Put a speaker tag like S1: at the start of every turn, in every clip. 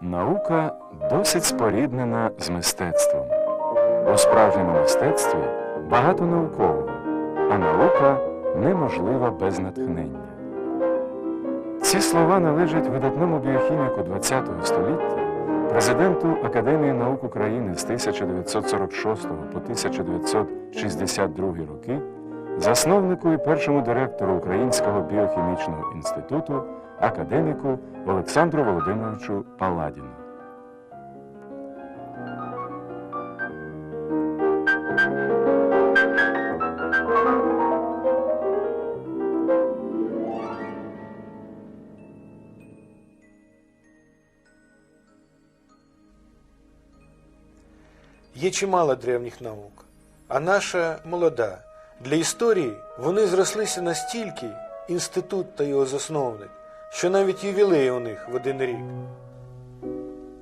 S1: Наука досить споріднена з мистецтвом. У справжньому мистецтві багато наукового, а наука неможлива без натхнення. Ці слова належать видатному біохіміку ХХ століття, президенту Академії наук України з 1946 по 1962 роки, засновнику і першому директору Українського біохімічного інституту, академіку Олександру Володимировичу Паладіну.
S2: Є чимало древніх наук, а наша молода. Для історії вони зрослися настільки, інститут та його засновник, що навіть ювілеї у них в один рік.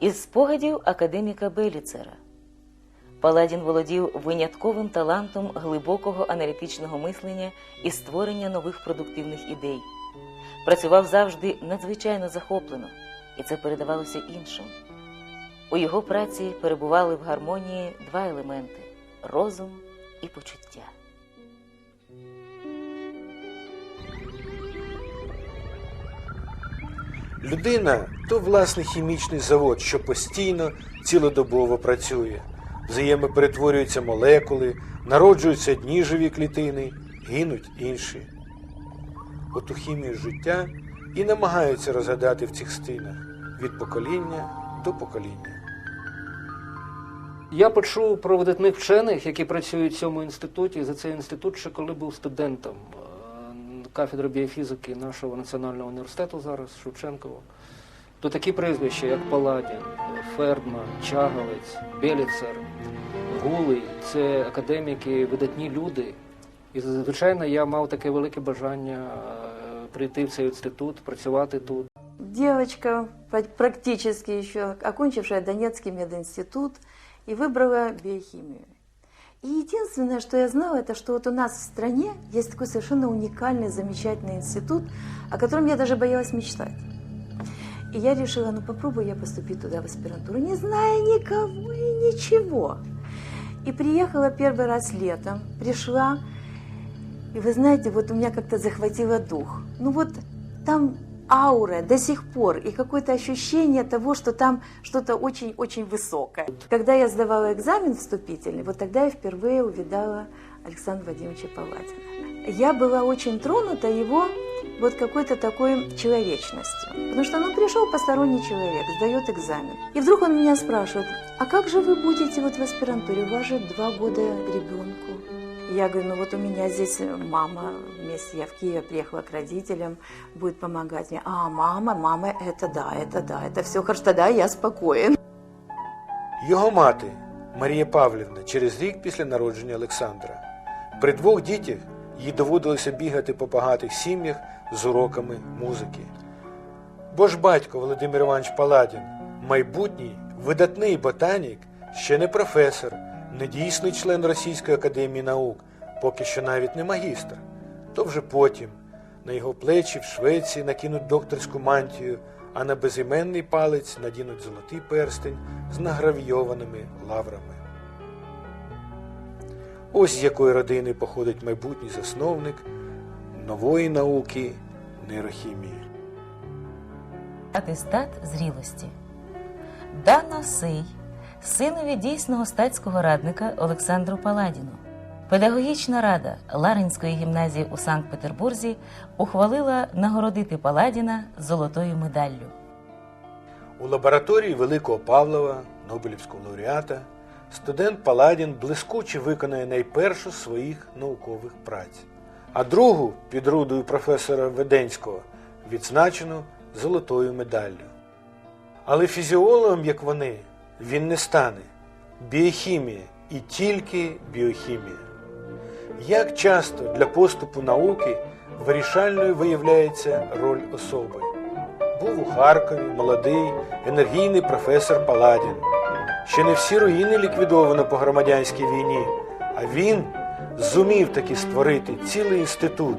S3: Із спогадів академіка Беліцера. Паладін володів винятковим талантом глибокого аналітичного мислення і створення нових продуктивних ідей. Працював завжди надзвичайно захоплено, і це передавалося іншим. У його праці перебували в гармонії два елементи розум і почуття.
S2: Людина то власний хімічний завод, що постійно цілодобово працює. Взаємоперетворюються молекули, народжуються одні живі клітини, гинуть інші. Оту хімію життя і намагаються розгадати в цих стінах від покоління до покоління.
S4: Я почув про видатних вчених, які працюють в цьому інституті. За цей інститут ще коли був студентом кафедри біофізики нашого національного університету зараз Шевченкова. То такі прізвища, як Паладін, Фердман, Чаговець, Беліцер, Гулий це академіки, видатні люди. І звичайно, я мав таке велике бажання е, прийти в цей інститут, працювати тут.
S5: Девочка, пра- практически еще окончившая Донецкий мединститут, и выбрала биохимию. И единственное, что я знала, это что вот у нас в стране есть такой совершенно уникальный, замечательный институт, о котором я даже боялась мечтать. И я решила, ну попробую я поступить туда в аспирантуру, не зная никого и ничего. И приехала первый раз летом, пришла, и вы знаете, вот у меня как-то захватило дух. Ну вот там аура до сих пор и какое-то ощущение того, что там что-то очень-очень высокое. Когда я сдавала экзамен вступительный, вот тогда я впервые увидала Александра Владимировича Палатина. Я была очень тронута его вот какой-то такой человечностью. Потому что ну, пришел посторонний человек, сдает экзамен. И вдруг он меня спрашивает, а как же вы будете вот в аспирантуре? У вас же два года ребенку. Я говорю, ну вот у меня здесь мама вместе, я в Киев приехала к родителям, будет помогать мне. А, мама, мама, это да, это да, это все хорошо, тогда я спокоен.
S2: Його мати Марія Павлівна через рік після народження Олександра. При двох дітях їй доводилося бігати по багатих сім'ях з уроками музики. Бо ж батько Володимир Іванович Паладін, майбутній видатний ботанік, ще не професор, не дійсний член Російської академії наук, поки що навіть не магістр. То вже потім на його плечі в Швеції накинуть докторську мантію, а на безіменний палець надінуть золотий перстень з награвійованими лаврами. Ось з якої родини походить майбутній засновник нової науки нейрохімії.
S3: Атестат зрілості. Дано сей синові дійсного статського радника Олександру Паладіну. Педагогічна рада Ларинської гімназії у Санкт-Петербурзі ухвалила нагородити Паладіна золотою медаллю.
S2: У лабораторії Великого Павлова, Нобелівського лауреата, студент Паладін блискуче виконує найпершу своїх наукових праць, а другу під рудою професора Веденського відзначену золотою медаллю. Але фізіологом, як вони, він не стане. Біохімія і тільки біохімія. Як часто для поступу науки вирішальною виявляється роль особи? Був у Харкові молодий, енергійний професор Паладін. Ще не всі руїни ліквідовано по громадянській війні, а він зумів таки створити цілий інститут,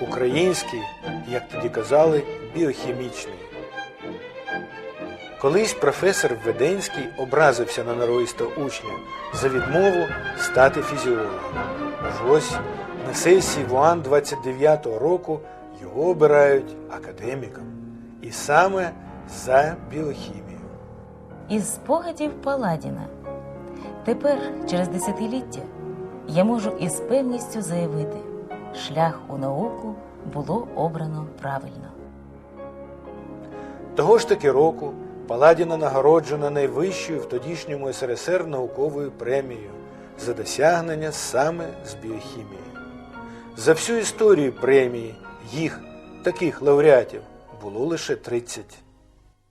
S2: український, як тоді казали, біохімічний. Колись професор Введенський образився на норовистого учня за відмову стати фізіологом. Аж ось на сесії ВУАН 29-го року його обирають академіком. І саме за біохімію.
S3: Із спогадів Паладіна. Тепер, через десятиліття, я можу із певністю заявити, шлях у науку було обрано правильно.
S2: Того ж таки року Паладіна нагороджена найвищою в тодішньому СРСР науковою премією за досягнення саме з біохімії. За всю історію премії їх, таких лауреатів, було лише 30.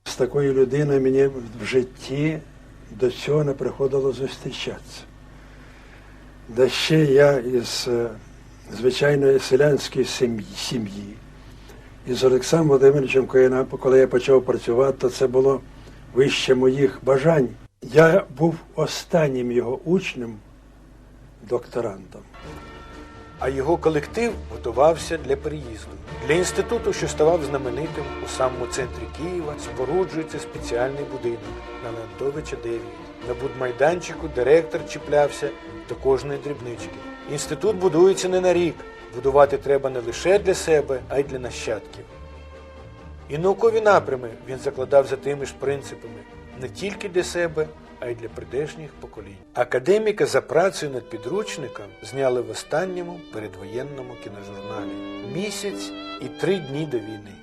S6: З такою людиною мені в житті до цього не приходило зустрічатися. Да ще я із е, звичайної селянської сім'ї- сім'ї. І з Олександром Володимировичем, коли я- почав працювати, то це було вище моїх бажань. Я був останнім його учнем, докторантом.
S2: а його колектив готувався для переїзду. Для інституту, що ставав знаменитим у самому центрі Києва, споруджується спеціальний будинок на Леонтовича 9. На будмайданчику директор чіплявся до кожної дрібнички. Інститут будується не на рік. Будувати треба не лише для себе, а й для нащадків. І наукові напрями він закладав за тими ж принципами не тільки для себе, а й для прийдешніх поколінь. Академіка за працею над підручником зняли в останньому передвоєнному кіножурналі. Місяць і три дні до війни.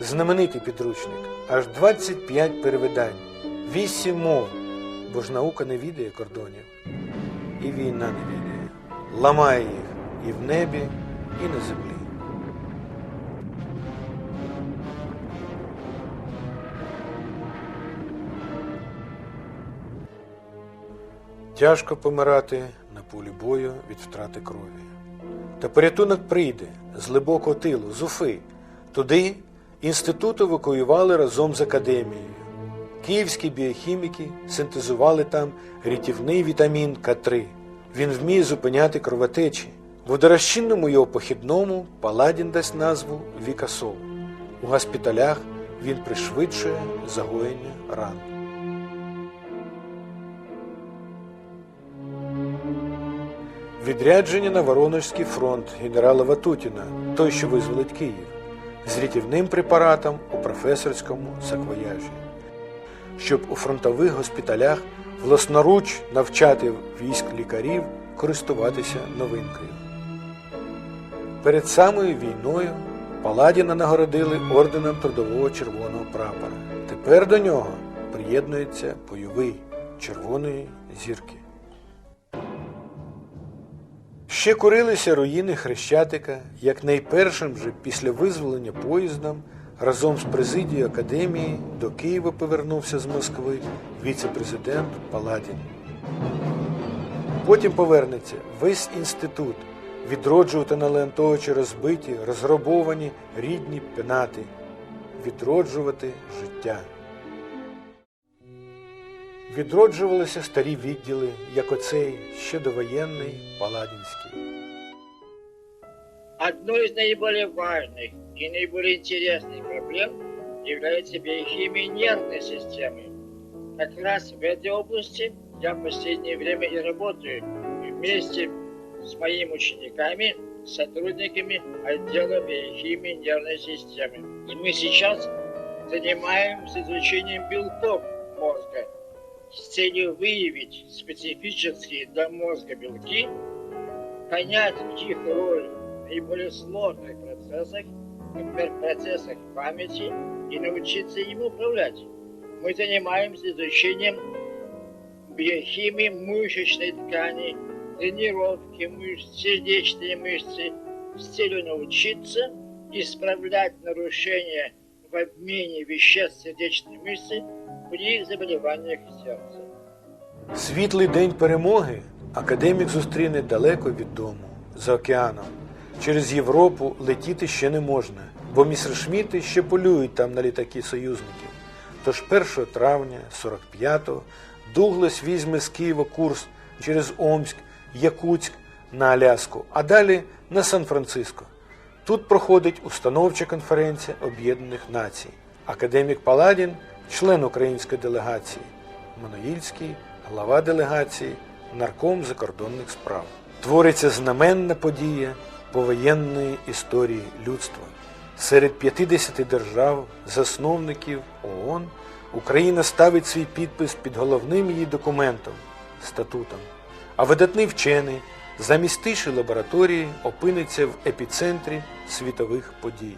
S2: Знаменитий підручник, аж 25 перевидань, 8 мов, бо ж наука не відає кордонів, і війна не відає, ламає їх і в небі, і на землі. Тяжко помирати на полі бою від втрати крові. Та порятунок прийде з глибокого тилу, з Уфи. Туди інститут евакуювали разом з академією. Київські біохіміки синтезували там рятівний вітамін К3. Він вміє зупиняти кровотечі. Водорозчинному його похідному Паладін дасть назву Вікасол. У госпіталях він пришвидшує загоєння ран. Відрядження на Воронежський фронт генерала Ватутіна, той, що визволить Київ, з рятівним препаратом у професорському саквояжі, щоб у фронтових госпіталях власноруч навчати військ лікарів користуватися новинкою. Перед самою війною Паладіна нагородили орденом Трудового Червоного прапора. Тепер до нього приєднується бойовий Червоної зірки. Ще курилися руїни Хрещатика, як найпершим же після визволення поїздом разом з президією академії до Києва повернувся з Москви віце-президент Паладін. Потім повернеться весь інститут відроджувати на Леонтовича розбиті, розграбовані рідні пенати, відроджувати життя. Відроджувалися старі відділи, як оцей ще довоєнний Паладінський.
S7: Одной из наиболее важных и наиболее интересных проблем является биохимия нервной системы. Как раз в этой области я в последнее время и работаю вместе с моими учениками, сотрудниками отдела биохимии нервной системы. И мы сейчас занимаемся изучением белков мозга с целью выявить специфические для мозга белки, понять их роль в наиболее сложных процессах, например, процессах памяти, и научиться им управлять. Мы занимаемся изучением биохимии мышечной ткани, тренировки мышц, сердечной мышцы с целью научиться исправлять нарушения в обмене веществ сердечной мышцы при заболеваниях сердца.
S2: Світлий день перемоги академік зустріне далеко від дому, за океаном. Через Європу летіти ще не можна, бо місершміти ще полюють там на літаки союзників. Тож 1 травня 45-го Дуглас візьме з Києва курс через Омськ, Якутськ на Аляску, а далі на Сан-Франциско. Тут проходить установча конференція Об'єднаних Націй. Академік Паладін член української делегації, Маноїльський, глава делегації, нарком закордонних справ. Твориться знаменна подія повоєнної історії людства. Серед 50 держав, засновників ООН, Україна ставить свій підпис під головним її документом статутом. А видатний вчений замість тиші лабораторії опиниться в епіцентрі світових подій.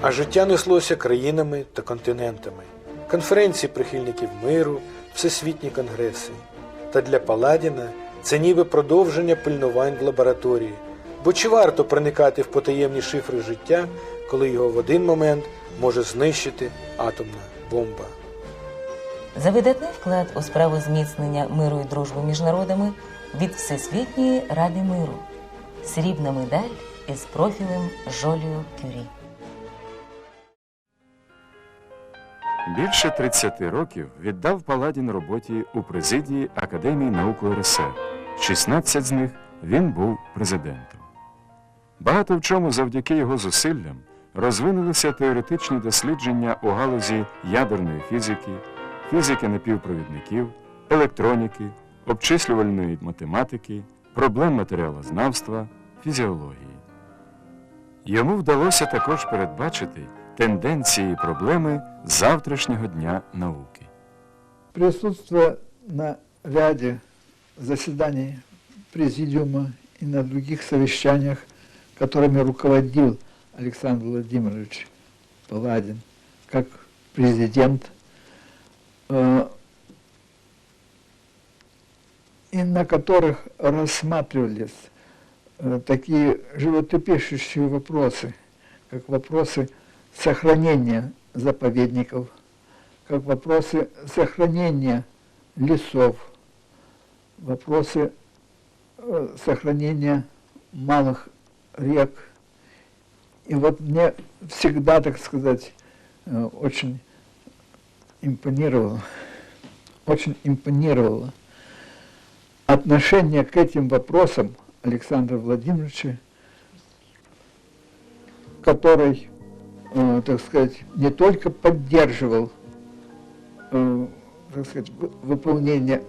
S2: А життя неслося країнами та континентами, конференції прихильників миру, всесвітні конгреси. Та для Паладіна це ніби продовження пильнувань в лабораторії. Бо чи варто проникати в потаємні шифри життя, коли його в один момент може знищити атомна бомба?
S3: За видатний вклад у справу зміцнення миру і дружби між народами від Всесвітньої Ради миру. Срібна медаль із профілем Жолію Кюрі.
S1: Більше 30 років віддав Паладін роботі у президії Академії наук УРСР. 16 з них він був президентом. Багато в чому завдяки його зусиллям розвинулися теоретичні дослідження у галузі ядерної фізики, фізики напівпровідників, електроніки, обчислювальної математики, проблем матеріалознавства, фізіології. Йому вдалося також передбачити тенденції і проблеми завтрашнього дня науки.
S8: Присутствуя на ряде заседаний Президиума и на других совещаниях, которыми руководил Александр Владимирович Паладин как президент, и на которых рассматривались э, такие животрепещущие вопросы, как вопросы сохранения заповедников, как вопросы сохранения лесов, вопросы э, сохранения малых рек. И вот мне всегда, так сказать, э, очень импонировало, очень импонировало отношение к этим вопросам Александра Владимировича, который, э, так сказать, не только поддерживал, э, так сказать, вы- выполнение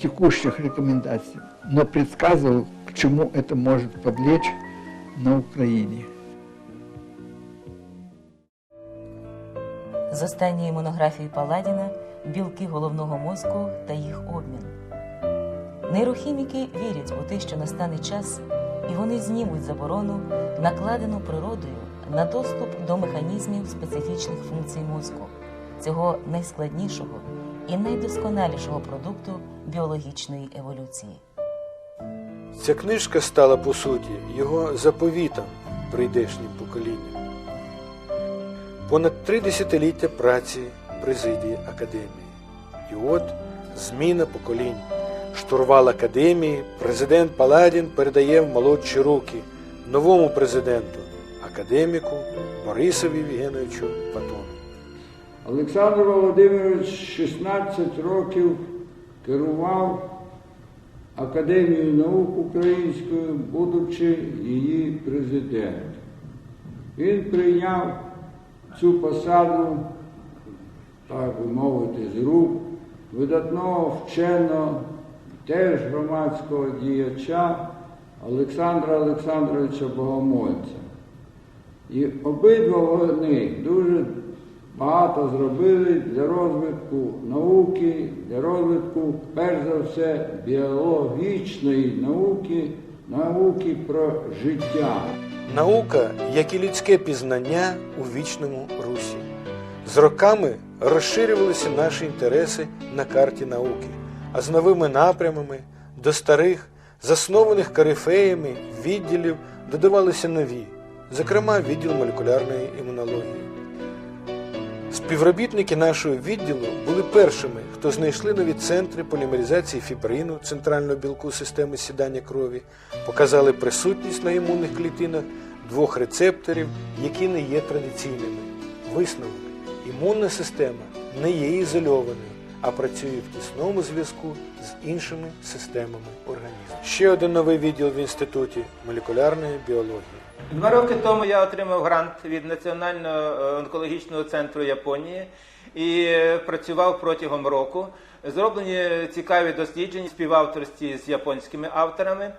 S8: текущих рекомендаций, но предсказывал, к чему это может повлечь на Украине.
S3: З останньої монографії Паладіна білки головного мозку та їх обмін. Нейрохіміки вірять у те, що настане час, і вони знімуть заборону, накладену природою на доступ до механізмів специфічних функцій мозку, цього найскладнішого і найдосконалішого продукту біологічної еволюції.
S2: Ця книжка стала по суті його заповітом прийдешнім поколінням. Понад три десятиліття праці президії академії. І от зміна поколінь. Штурвал академії президент Паладін передає в молодші руки новому президенту, академіку Борисові Євгеновичу Патону.
S9: Олександр Володимирович 16 років керував Академією наук українською, будучи її президентом. Він прийняв цю посаду, так би мовити, з рук видатного вченого, теж громадського діяча Олександра Олександровича Богомольця. І обидва вони дуже багато зробили для розвитку науки, для розвитку, перш за все, біологічної науки, науки про життя.
S2: Наука, як і людське пізнання у вічному русі. З роками розширювалися наші інтереси на карті науки, а з новими напрямами до старих, заснованих корифеями відділів додавалися нові, зокрема відділ молекулярної імунології. Співробітники нашого відділу були першими, хто знайшли нові центри полімеризації фібрину центрального білку системи сідання крові, показали присутність на імунних клітинах двох рецепторів, які не є традиційними. Висновок. Імунна система не є ізольованою, а працює в тісному зв'язку з іншими системами організму. Ще один новий відділ в інституті молекулярної біології.
S10: Два роки тому я отримав грант від Національного е, онкологічного центру Японії і е, працював протягом року. Зроблені цікаві дослідження в співавторстві з японськими авторами,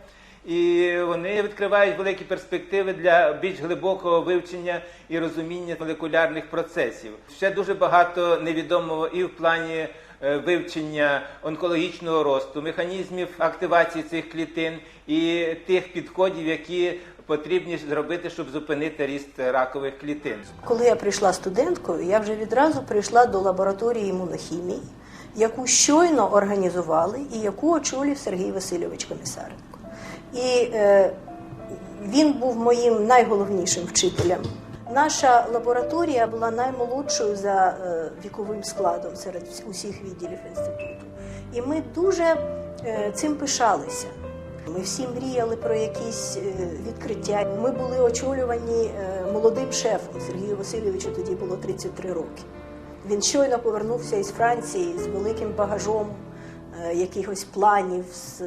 S10: і вони відкривають великі перспективи для більш глибокого вивчення і розуміння молекулярних процесів. Ще дуже багато невідомого і в плані е, вивчення онкологічного росту, механізмів активації цих клітин і тих підходів, які потрібні зробити, щоб зупинити ріст ракових клітин.
S11: Коли я прийшла студенткою, я вже відразу прийшла до лабораторії імунохімії, яку щойно організували і яку очолив Сергій Васильович Комісаренко. І е, він був моїм найголовнішим вчителем. Наша лабораторія була наймолодшою за е, віковим складом серед усіх відділів інституту. І ми дуже е, цим пишалися. Ми всі мріяли про якісь е, відкриття. Ми були очолювані е, молодим шефом Сергію Васильовичу. Тоді було 33 роки. Він щойно повернувся із Франції з великим багажом е, якихось планів, з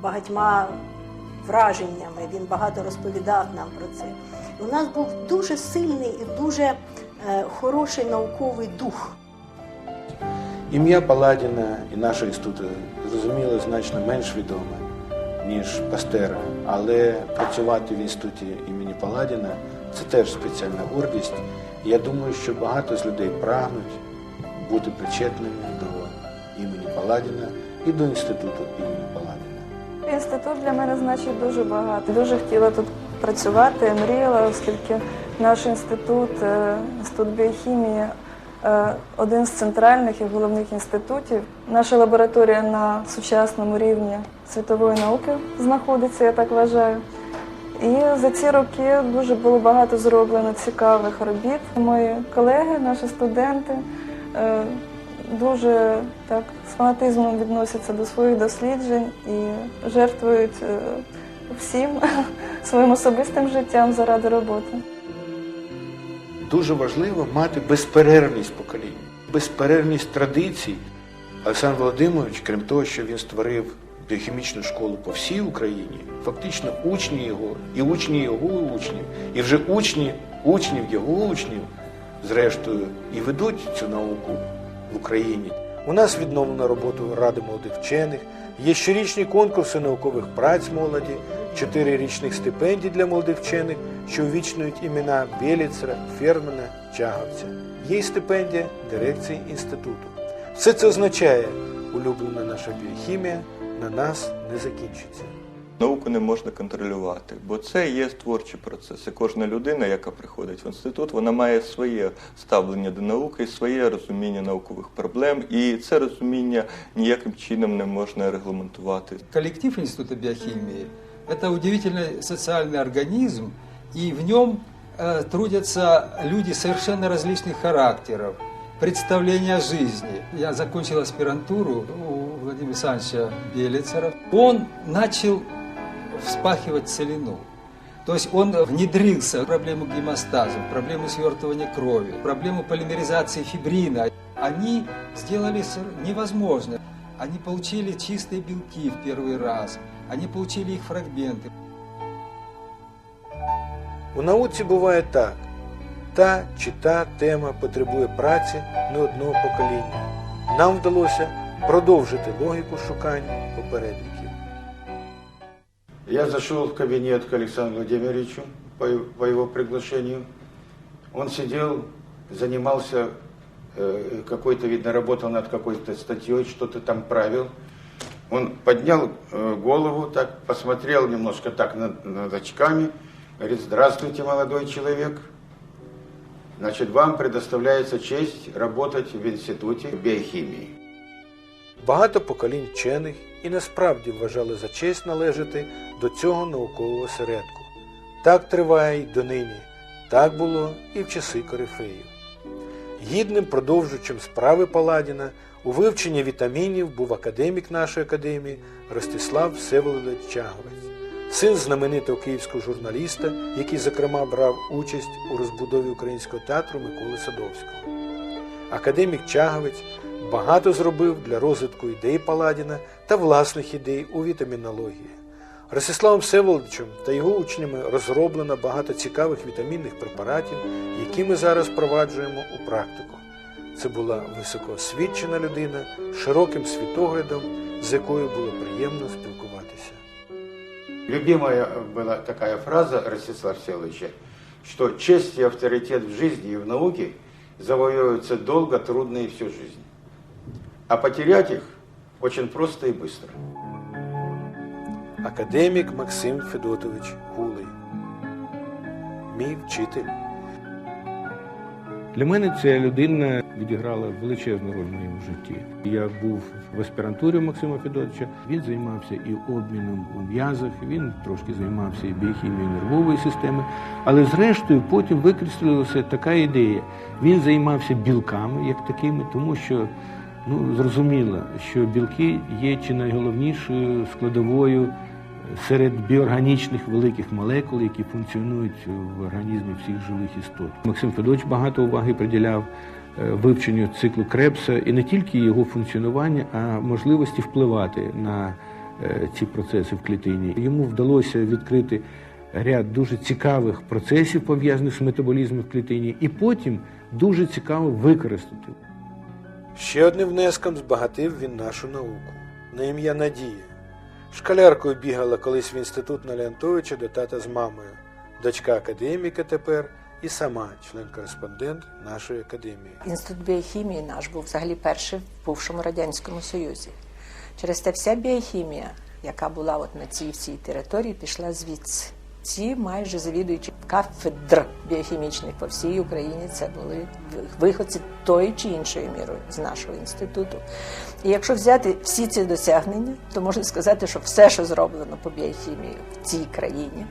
S11: багатьма враженнями. Він багато розповідав нам про це. У нас був дуже сильний і дуже хороший науковий дух.
S2: Ім'я Паладіна і нашого інституту, зрозуміло, значно менш відоме, ніж Пастера, але працювати в інституті імені Паладіна це теж спеціальна гордість. Я думаю, що багато з людей прагнуть бути причетними до імені Паладіна і до інституту імені Паладіна.
S12: Інститут для мене значить дуже багато. Дуже хотіла тут працювати, мріяла, оскільки наш інститут, е, інститут біохімії, один з центральних і головних інститутів. Наша лабораторія на сучасному рівні світової науки знаходиться, я так вважаю. І за ці роки дуже було багато зроблено цікавих робіт. Мої колеги, наші студенти е, дуже так з фанатизмом відносяться до своїх досліджень і жертвують е, всім своїм особистим життям заради роботи.
S2: Дуже важливо мати безперервність поколінь, безперервність традицій. Олександр Володимирович, крім того, що він створив біохімічну школу по всій Україні, фактично учні його, і учні його учнів, і вже учні учнів його учнів, зрештою, і ведуть цю науку в Україні. У нас відновлено роботу Ради молодих вчених, є щорічні конкурси наукових праць молоді, чотири річних стипендій для молодих вчених, що увічнюють імена Біліцера, Фермена, Чаговця. Є й стипендія дирекції інституту. Все це означає, улюблена наша біохімія на нас не закінчиться.
S13: Науку не можна контролювати, бо це є творчі процеси. Кожна людина, яка приходить в інститут, вона має своє ставлення до науки, своє розуміння наукових проблем, і це розуміння ніяким чином не можна регламентувати.
S14: Коллектив Института биохимии – это удивительный социальный организм, и в нем э, трудятся люди совершенно различных характеров, представления о жизни. Я закончил аспирантуру у Владимира Александровича Белицера. Он начал вспахивать целину. То есть он внедрился в проблему гемостаза, в проблему свертывания крови, в проблему полимеризации фибрина. Они сделали невозможное. Они получили чистые белки в первый раз, они получили их фрагменты.
S2: У науці буває так: та чи та тема потребує праці не одного покоління. Нам вдалося продовжити логіку шукань попередників.
S15: Я зашел в кабинет к Александру Владимировичу по, по его приглашению. Он сидел, занимался э, какой-то, видно, работал над какой-то статьей, что-то там правил. Он поднял э, голову, так посмотрел немножко так над, над очками, говорит, здравствуйте, молодой человек. Значит, вам предоставляется честь работать в Институте биохимии.
S2: Багато поколінь вчених і насправді вважали за честь належати до цього наукового середку. Так триває й донині. Так було і в часи корифеїв. Гідним продовжувачем справи Паладіна у вивченні вітамінів був академік нашої академії Ростислав Всеволодович Чаговець, син знаменитого київського журналіста, який, зокрема, брав участь у розбудові українського театру Миколи Садовського. Академік Чаговець багато зробив для розвитку ідей Паладіна та власних ідей у вітамінології.
S16: Ростиславом Всеволодовичем та його учнями розроблено багато цікавих вітамінних препаратів, які ми зараз впроваджуємо у практику. Це була високоосвічена людина з широким світоглядом, з якою було приємно спілкуватися.
S15: Любимая была такая фраза Ростислава Всеволодовича, что честь и авторитет в жизни и в науке завоевываются долго, трудно и всю жизнь. А потерять их очень просто и быстро.
S16: Академік Максим Федотович Гулей. Мій вчитель.
S2: Для мене ця людина відіграла величезну роль в моєму житті. Я був в аспірантурі Максима Федоровича. Він займався і обміном у м'язах, він трошки займався і біохімією нервової системи. Але зрештою потім викреслилася така ідея. Він займався білками як такими, тому що ну, зрозуміло, що білки є чи найголовнішою складовою серед біорганічних великих молекул, які функціонують в організмі всіх живих істот. Максим Федорович багато уваги приділяв е, вивченню циклу Крепса і не тільки його функціонування, а можливості впливати на е, ці процеси в клітині. Йому вдалося відкрити ряд дуже цікавих процесів, пов'язаних з метаболізмом в клітині, і потім дуже цікаво використати.
S16: Ще одним внеском збагатив він нашу науку на ім'я Надія. Школяркою бігала колись в інститут на Леонтовича до тата з мамою, дочка академіка тепер і сама член-кореспондент нашої академії.
S17: Інститут біохімії наш був взагалі перший в бувшому радянському союзі. Через те вся біохімія, яка була от на цій всій території, пішла звідси. Ці майже завідуючі кафедр біохімічних по всій Україні це були виходці тої чи іншої мірою з нашого інституту. І якщо взяти всі ці досягнення, то можна сказати, що все, що зроблено по біохімії в цій країні,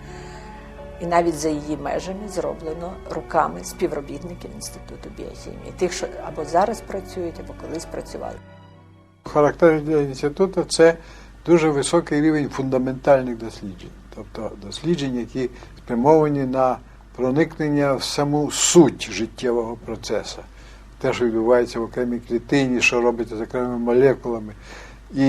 S17: і навіть за її межами зроблено руками співробітників інституту біохімії, тих, що або зараз працюють, або колись працювали.
S18: Характерно для інституту це дуже високий рівень фундаментальних досліджень, тобто досліджень, які спрямовані на проникнення в саму суть життєвого процесу, те, що відбувається в окремій клітині, що робиться з окремими молекулами. І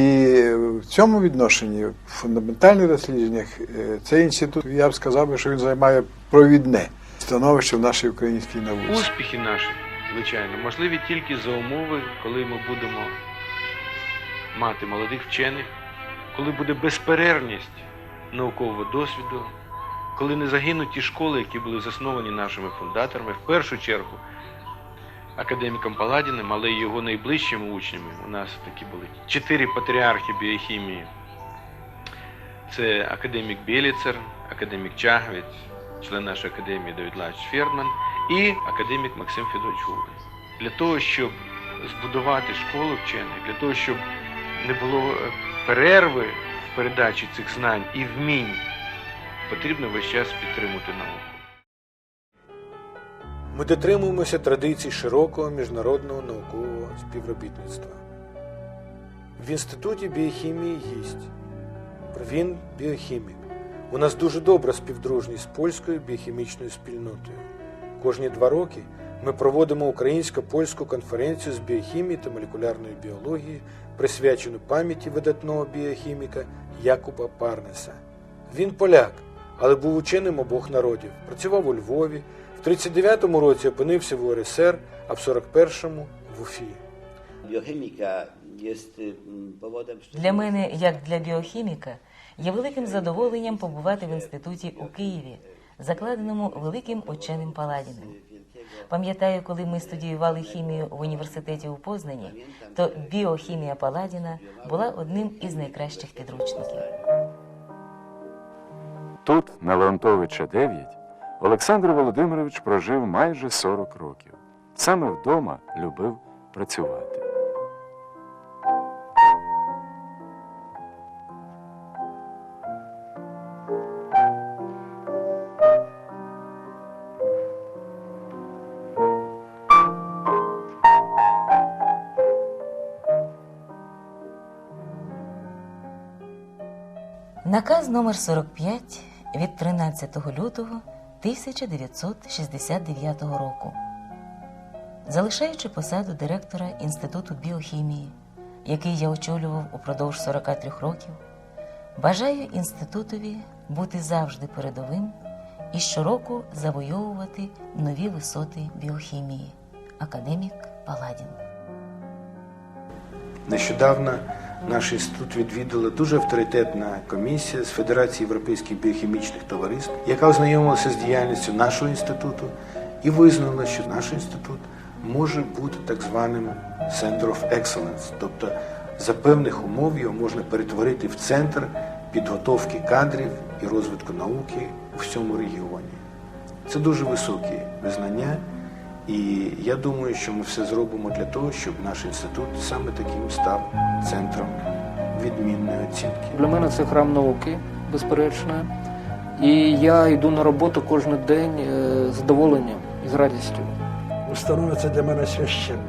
S18: в цьому відношенні, в фундаментальних дослідженнях, е, цей інститут, я б сказав, би, що він займає провідне становище в нашій українській науці.
S2: Успіхи наші, звичайно, можливі тільки за умови, коли ми будемо мати молодих вчених, коли буде безперервність наукового досвіду, коли не загинуть ті школи, які були засновані нашими фундаторами, в першу чергу академіком Паладіним, але й його найближчими учнями. У нас такі були чотири патріархи біохімії. Це академік Біліцер, академік Чагвець, член нашої академії Давид Лавич Фердман і академік Максим Федорович Гулий. Для того, щоб збудувати школу вчених, для того, щоб не було е, перерви передачі цих знань і вмінь, потрібно весь час підтримувати науку.
S16: Ми дотримуємося традицій широкого міжнародного наукового співробітництва. В інституті біохімії гість. Він біохімік. У нас дуже добра співдружність з польською біохімічною спільнотою. Кожні два роки ми проводимо українсько-польську конференцію з біохімії та молекулярної біології, присвячену пам'яті видатного біохіміка Якуба Парнеса. Він поляк, але був ученим обох народів. Працював у Львові. В 39-му році опинився в УРСР, а в 41-му в Уфі.
S19: Jest y,
S3: Для мене, як для біохіміка, є великим задоволенням побувати в інституті у Києві, закладеному великим ученим Паладіним. Пам'ятаю, коли ми студіювали хімію в університеті у Познані, то біохімія Паладіна була одним із найкращих підручників.
S1: Тут, на Леонтовича 9, Олександр Володимирович прожив майже 40 років. Саме вдома любив працювати.
S3: Наказ номер 45 від 13 лютого 1969 року. Залишаючи посаду директора Інституту біохімії, який я очолював упродовж 43 років, Бажаю інститутові бути завжди передовим і щороку завойовувати нові висоти біохімії. Академік Паладін.
S2: Нещодавно наш інститут відвідала дуже авторитетна комісія з Федерації європейських біохімічних товариств, яка ознайомилася з діяльністю нашого інституту і визнала, що наш інститут може бути так званим Center of Excellence, тобто за певних умов його можна перетворити в центр підготовки кадрів і розвитку науки у всьому регіоні. Це дуже високі визнання, і я думаю, що ми все зробимо для того, щоб наш інститут саме таким став центром відмінної оцінки.
S4: Для мене це храм науки, безперечно. І я йду на роботу кожен день е, з задоволенням і з радістю.
S6: Установа це для мене священна.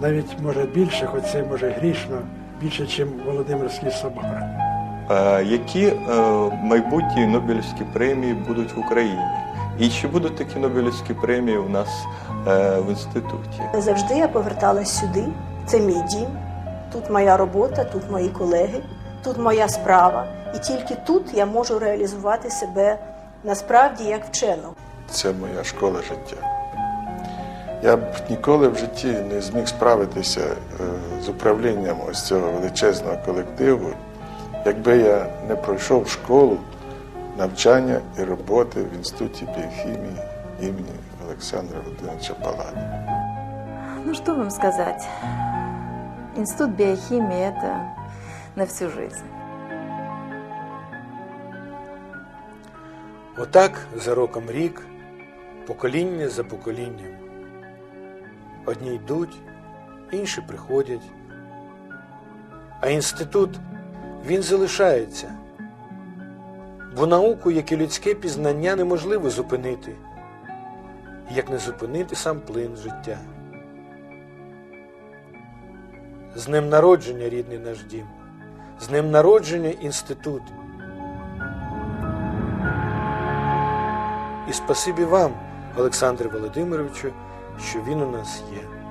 S6: Навіть може більше, хоч це може грішно, більше, ніж Володимирський собор.
S13: Е, Які е, майбутні Нобелівські премії будуть в Україні? І чи будуть такі Нобелівські премії у нас е, в інституті?
S11: Завжди я поверталась сюди. Це мій дім. Тут моя робота, тут мої колеги, тут моя справа. І тільки тут я можу реалізувати себе насправді як вчену.
S20: Це моя школа життя. Я б ніколи в житті не зміг справитися е, з управлінням ось цього величезного колективу, якби я не пройшов школу навчання і роботи в Інституті біохімії імені Олександра Володимировича Паладина.
S5: Ну что вам сказать? Институт биохимии – это на всю жизнь.
S2: Отак за роком рік, покоління за поколінням. Одні йдуть, інші приходять. А інститут він залишається. Бо науку, як і людське пізнання, неможливо зупинити, як не зупинити сам плин життя. З ним народження, рідний наш дім, з ним народження інститут. І спасибі вам, Олександре Володимировичу, що він у нас є.